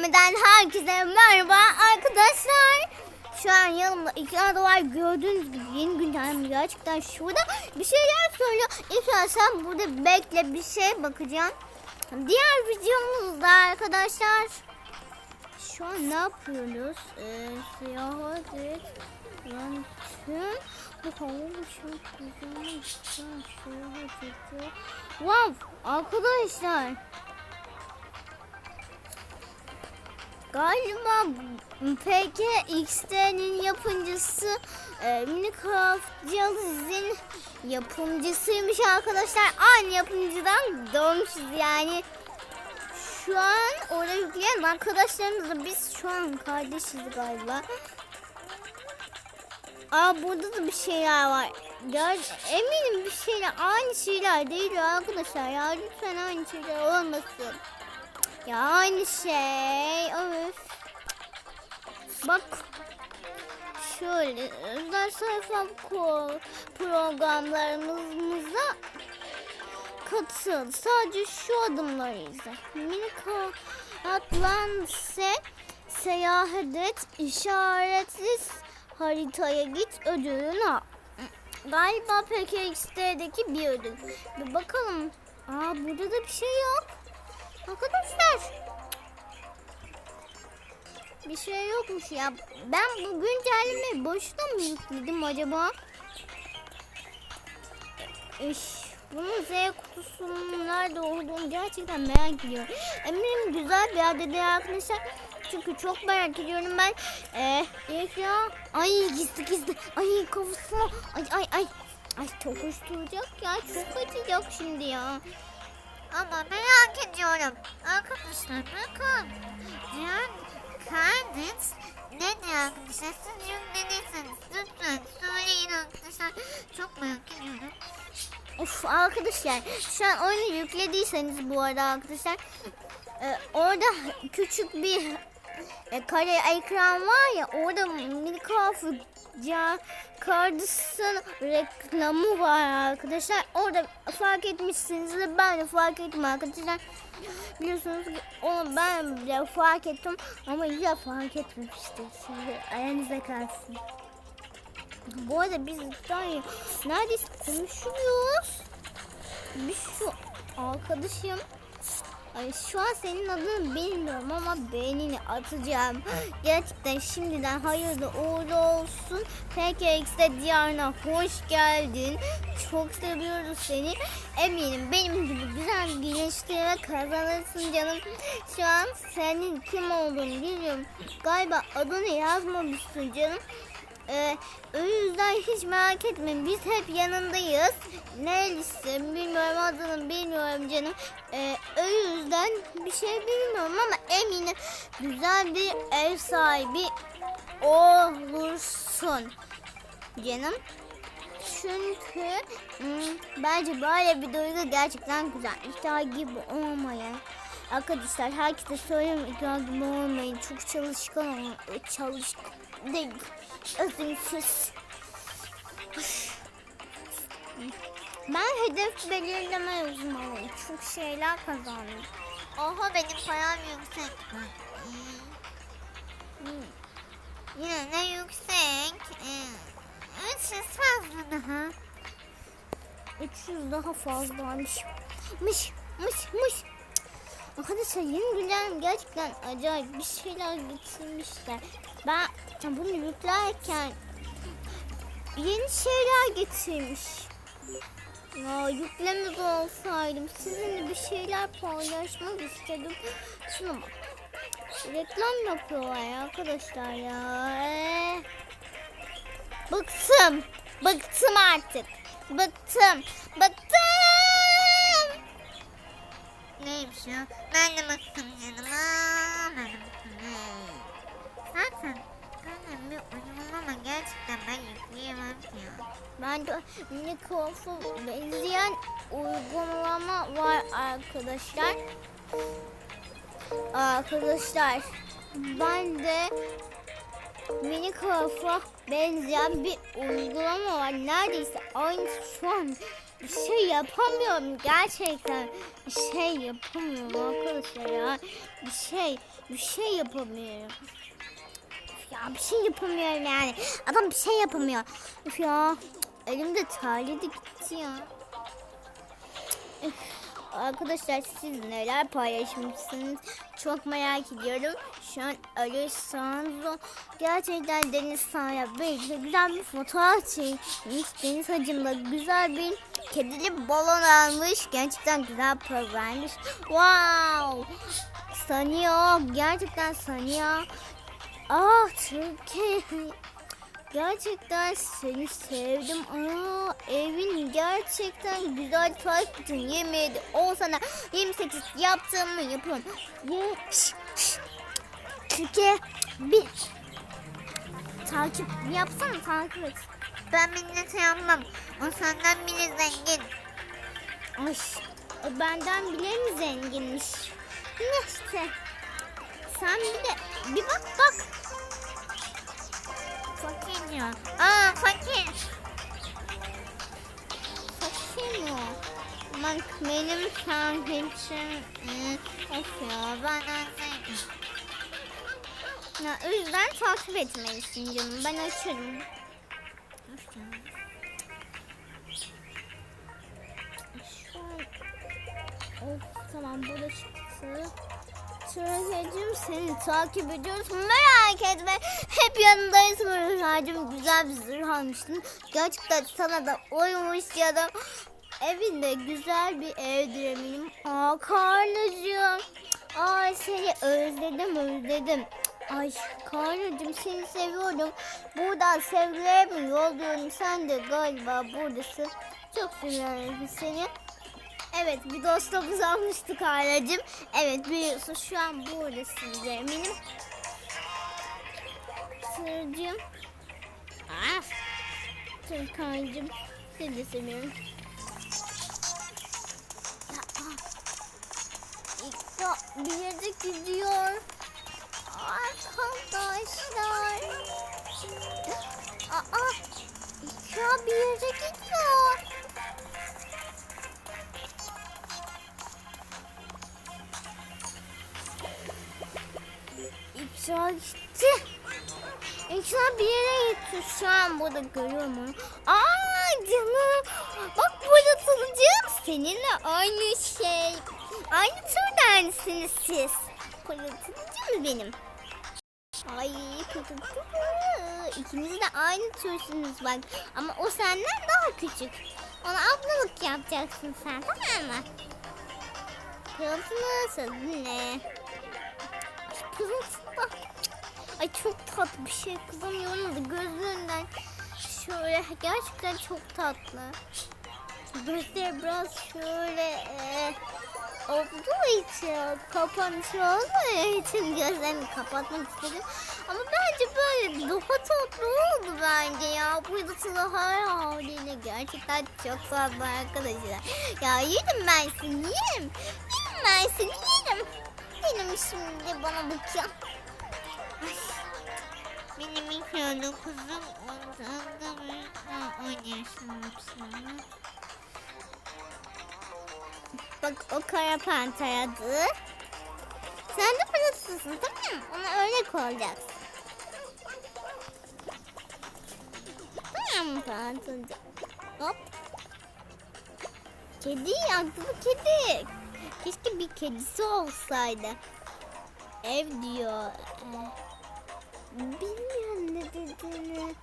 Güncellemeden herkese merhaba arkadaşlar. Şu an yanımda iki adı var. Gördüğünüz gibi yeni güncelleme gerçekten şurada bir şeyler söylüyor. İlk sen burada bekle bir şey bakacağım. Diğer videomuzda arkadaşlar şu an ne yapıyoruz? Ee, seyahat et. Yönetim. Bu hava çok güzel. Ediyor. Wow arkadaşlar. Galiba PKX'nin yapımcısı e, Minecraft Cihaz'ın yapımcısıymış arkadaşlar. Aynı yapımcıdan doğmuşuz yani. Şu an orada yükleyen arkadaşlarımızla biz şu an kardeşiz galiba. Aa burada da bir şeyler var. Ya, eminim bir şeyler aynı şeyler değil arkadaşlar ya lütfen aynı şeyler olmasın. Ya aynı şey. Öf. Bak. Şöyle özel sayfa programlarımıza katıl. Sadece şu adımları izle. Minika Atlantis'e seyahat et. işaretli haritaya git. Ödülünü al. Galiba PKX'deki bir ödül. Bir bakalım. Aa burada da bir şey yok. Arkadaşlar. Bir şey yokmuş ya. Ben bu güncellemeyi boşuna mı yükledim acaba? İş. Bunun Z kutusunun nerede olduğunu gerçekten merak ediyorum. Eminim güzel bir değil arkadaşlar. Çünkü çok merak ediyorum ben. Ee, ya. Ay gizli gizli. Ay kafasına. Ay ay ay. Ay çok uyuşturacak ya. Çok acıyacak şimdi ya. Ama merak ediyorum. Arkadaşlar bakın. Diğer kardeş ne diyor arkadaşlar? Siz yüklediyseniz lütfen söyleyin arkadaşlar. Çok merak ediyorum. Of arkadaşlar şu an oyunu yüklediyseniz bu arada arkadaşlar e, orada küçük bir e, kare ekran var ya orada Minecraft ya kardeşin reklamı var arkadaşlar. Orada fark etmişsinizdir ben de fark ettim arkadaşlar. Biliyorsunuz ki onu ben bile fark ettim ama ya fark etmemiştim şimdi aranızda kalsın. Bu arada biz daha neredeyse konuşuyoruz. Bir şu arkadaşım Ay şu an senin adını bilmiyorum ama beynini atacağım. Gerçekten şimdiden hayırlı uğurlu olsun. PKX'de diyarına hoş geldin. Çok seviyoruz seni. Eminim benim gibi güzel geliştirme kazanırsın canım. Şu an senin kim olduğunu bilmiyorum. Galiba adını yazmamışsın canım. Ee, o yüzden hiç merak etmeyin. Biz hep yanındayız. Nerelisin bilmiyorum adını bilmiyorum canım. Ee, o yüzden bir şey bilmiyorum ama eminim güzel bir ev sahibi olursun canım. Çünkü hmm, bence böyle bir duygu gerçekten güzel. İhtiyar gibi olmayan. Arkadaşlar herkese söylüyorum ikna gibi olmayın. Çok çalışkan olun. Çalışkan değil. Azimsiz. Ben hedef belirleme uzmanıyım. Çok şeyler kazandım. Oha benim param yüksek. Hmm. Yine ne yüksek? Ee, 300 fazla daha. 300 daha fazlaymış. Mış mış mış. Arkadaşlar yeni güncelleme gerçekten acayip bir şeyler getirmişler. Ben bunu yüklerken yeni şeyler getirmiş. Ya yüklemez olsaydım sizinle bir şeyler paylaşmak istedim. Şuna bak. Reklam yapıyorlar ya arkadaşlar ya. Ee, Bıktım. Bıktım artık. Bıktım. Bıktım. Neymiş ya? Ben de baktım canım. Aa, ben de baktım. Zaten zaten bir oyunum ama gerçekten ben yükleyemem ya. Ben de Minecraft'a benzeyen uygulama var arkadaşlar. Arkadaşlar ben de Minecraft'a benzeyen bir uygulama var. Neredeyse aynı şu an şey yapamıyorum gerçekten. Bir şey yapamıyorum arkadaşlar ya. Bir şey, bir şey yapamıyorum. Üf Ya bir şey yapamıyorum yani. Adam bir şey yapamıyor. Üf ya. Elimde terledi gitti ya. Arkadaşlar siz neler paylaşmışsınız çok merak ediyorum. Şu an Ali gerçekten Deniz Sahaya böyle güzel bir fotoğraf çekmiş. Deniz hacımla güzel bir kedili balon almış. Gerçekten güzel vermiş. Wow! Sanıyor. Gerçekten sanıyor. Ah Türkiye. Gerçekten seni sevdim. Aa, evin gerçekten güzel takipçin 27 10 sana 28 yaptığımı yapıyorum. Ye, şş. Türkiye bir takip yapsana takip et. Ben millete yapmam. O senden bile zengin. Ay, o benden bile mi zenginmiş? Neyse. Sen bir de bir bak bak. Fakir diyor. Aa fakir. Fakir mi? Bak benim of ya ben. Ya, o yüzden takip etmelisin canım. Ben açarım. Of tamam burada çıktı. Türkiye'cim seni takip ediyoruz. Merak etme. Hep yanındayız Mürhacım. Güzel bir zırh almıştın. Gerçekten sana da uymuş ya da evinde güzel bir evdir eminim. Aa karnacığım. Ay seni özledim özledim. Ay karnacığım seni seviyorum. Buradan sevgilerimi yolluyorum. Sen de galiba buradasın. Çok seviyorum seni. Evet bir dostumuz almıştık ailacım. Evet biliyorsun şu an buradasınız eminim. Sırcım. Ah. Türkan'cım seni de seviyorum. Ya, ah. Bir yere gidiyor. Arkadaşlar. Aa, İkra bir yere gidiyor. İkra gitti. İkra bir yere gitti. Şu an burada görüyorum onu. Aa canım. Bak burada tanıcığım. Seninle aynı şey. Aynı türdensiniz siz. Pırıltıcı mı benim? Ay pırıltıcı. İkiniz de aynı türsünüz bak. Ama o senden daha küçük. Ona ablalık yapacaksın sen tamam mı? Pırıltılı ne? Pırıltılı. Ay çok tatlı bir şey kızamıyorum da gözlerinden şöyle gerçekten çok tatlı. Gözleri biraz şöyle e, olduğu için kapanmış olduğu için gözlerini kapatmak istedim. Ama bence böyle daha tatlı oldu bence ya. Pırıltılı her haliyle gerçekten çok tatlı arkadaşlar. Ya yedim ben seni yerim. Yerim ben seni yerim. Benim şimdi bana bakıyor. Ay. Benim ilk yolu kuzum orada bir oynuyorsun sonra. Bak o kara panter adı. Sen de pırıltısın tamam mı? Ona örnek olacaksın. Tamam mı pantercı? Hop. Kedi bu kedi. Keşke bir kedisi olsaydı. Ev diyor. Bilmiyorum ne dediğini.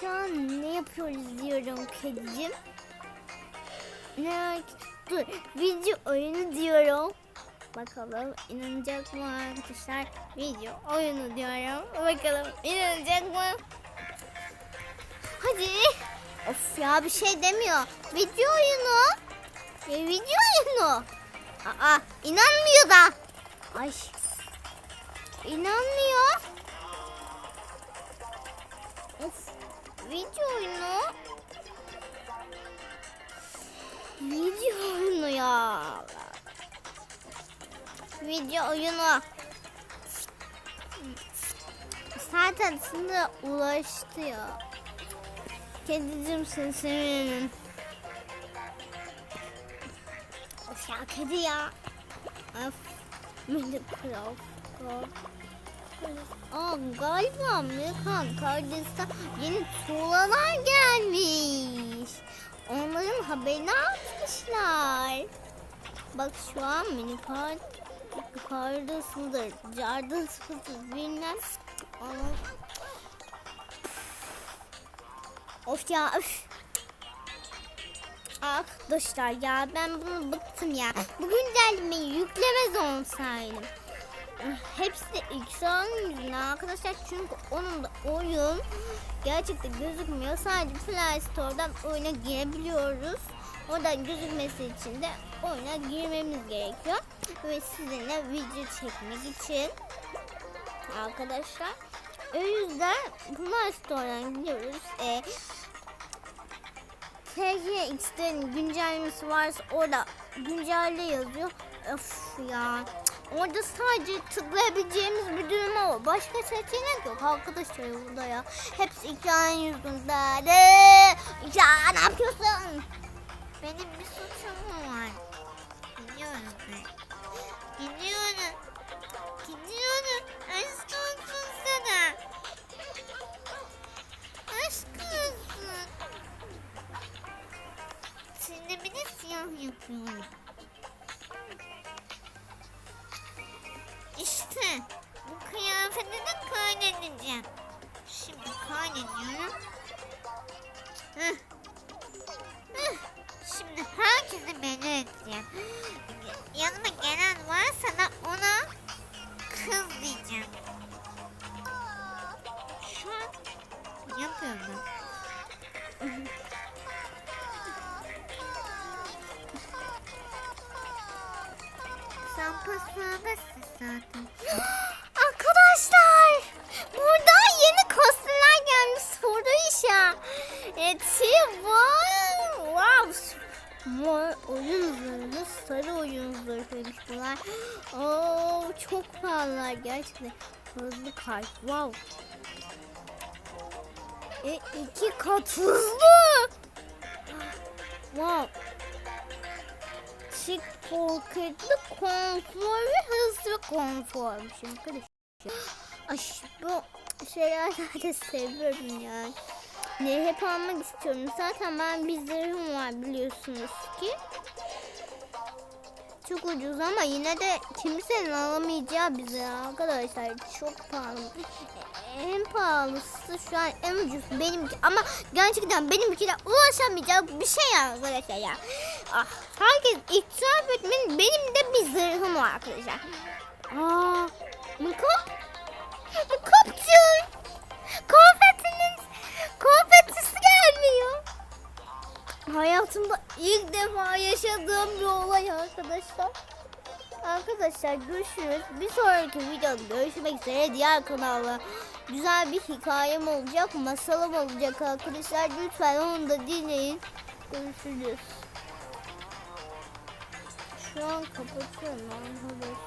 Şu an ne yapıyoruz diyorum kedicim. Ne? Dur video oyunu diyorum. Bakalım inanacak mı arkadaşlar? Video oyunu diyorum. Bakalım inanacak mı? Hadi. Of ya bir şey demiyor. Video oyunu. Ya, video oyunu. Aa inanmıyor da. Ay. İnanmıyor. Of. Video oyunu. Video oyunu ya. Video oyunu. Zaten sana ulaştı ya. Kedicim seni seviyorum. Ya kedi ya. Of. Minecraft. Aa galiba Amerikan kardeşler yeni tuğlalar gelmiş. Onların haberini atmışlar. Bak şu an mini kart yukarıda sınır. Carda sıfır bilmem. Ama... Of ya öf. Arkadaşlar ya ben bunu bıktım ya. Bu güncellemeyi yüklemez olsaydım. Hepsi de X'in yüzünden arkadaşlar çünkü onun da oyun gerçekten gözükmüyor. Sadece Play Store'dan oyuna girebiliyoruz. Oradan gözükmesi için de oyuna girmemiz gerekiyor. Ve sizinle video çekmek için arkadaşlar. O yüzden Play Store'dan gidiyoruz. Ee, TGX'ten güncellemesi varsa orada güncelle yazıyor. Of ya. Orada sadece tıklayabileceğimiz bir düğme o. Başka seçenek yok arkadaşlar burada ya. Hepsi ikran yüzünden. Ee, Ya ne yapıyorsun? Benim bir suçum var? Gidiyorum ben. Gidiyorum. Gidiyorum. Aşk olsun sana. Aşk olsun. Şimdi bir de siyah yapıyorum. İşte bu kıyafeti de kaydedeceğim. Şimdi kaydediyorum. Heh. Herkese belli edeceğim. Yanıma gelen varsa da ona kız diyeceğim. Şu an yapıyorum. Sen paslanmışsın zaten. Bunlar. Oo, çok pahalılar gerçekten. Hızlı kalp. Wow. E, iki kat hızlı. Wow. Şık pocketli konfor ve hızlı konformuş arkadaşlar. Ay bu şeyler de seviyorum ya. Ne hep almak istiyorum. Zaten ben bir zırhım var biliyorsunuz ki. Çok ucuz ama yine de kimsenin alamayacağı zırh arkadaşlar. Çok pahalı. En pahalısı şu an en ucuz benimki ama gerçekten benimkine ulaşamayacak bir şey arkadaşlar ya. Ah, herkes itiraf etmenin benim de bir zırhım var arkadaşlar. Aa, Miko? Mikop'cum. Hayatımda ilk defa yaşadığım bir olay arkadaşlar. Arkadaşlar görüşürüz. Bir sonraki videoda görüşmek üzere. Diğer kanalda güzel bir hikayem olacak. Masalım olacak arkadaşlar. Lütfen onu da dinleyin. Görüşürüz. Şu an kapatıyorum arkadaşlar.